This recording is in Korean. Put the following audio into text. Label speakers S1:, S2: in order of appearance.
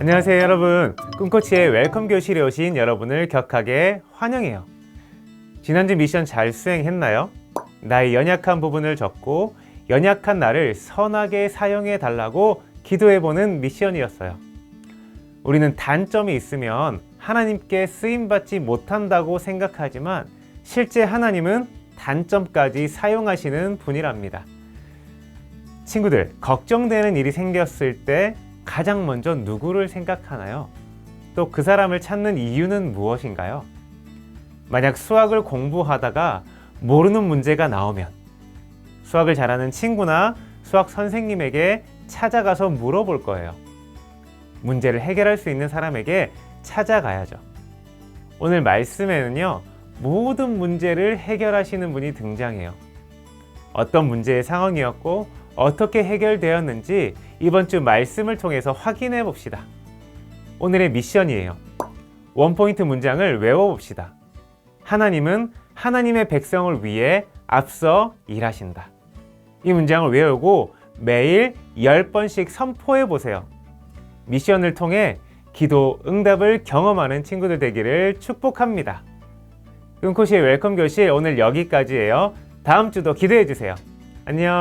S1: 안녕하세요 여러분. 꿈코치의 웰컴 교실에 오신 여러분을 격하게 환영해요. 지난주 미션 잘 수행했나요? 나의 연약한 부분을 적고 연약한 나를 선하게 사용해 달라고 기도해보는 미션이었어요. 우리는 단점이 있으면 하나님께 쓰임받지 못한다고 생각하지만 실제 하나님은 단점까지 사용하시는 분이랍니다. 친구들, 걱정되는 일이 생겼을 때 가장 먼저 누구를 생각하나요? 또 그 사람을 찾는 이유는 무엇인가요? 만약 수학을 공부하다가 모르는 문제가 나오면 수학을 잘하는 친구나 수학 선생님에게 찾아가서 물어볼 거예요. 문제를 해결할 수 있는 사람에게 찾아가야죠. 오늘 말씀에는요, 모든 문제를 해결하시는 분이 등장해요. 어떤 문제의 상황이었고 어떻게 해결되었는지 이번 주 말씀을 통해서 확인해 봅시다. 오늘의 미션이에요. 원포인트 문장을 외워봅시다. 하나님은 하나님의 백성을 위해 앞서 일하신다. 이 문장을 외우고 매일 10번씩 선포해 보세요. 미션을 통해 기도 응답을 경험하는 친구들 되기를 축복합니다. 은코시의 웰컴 교실 오늘 여기까지예요. 다음 주도 기대해 주세요. 안녕.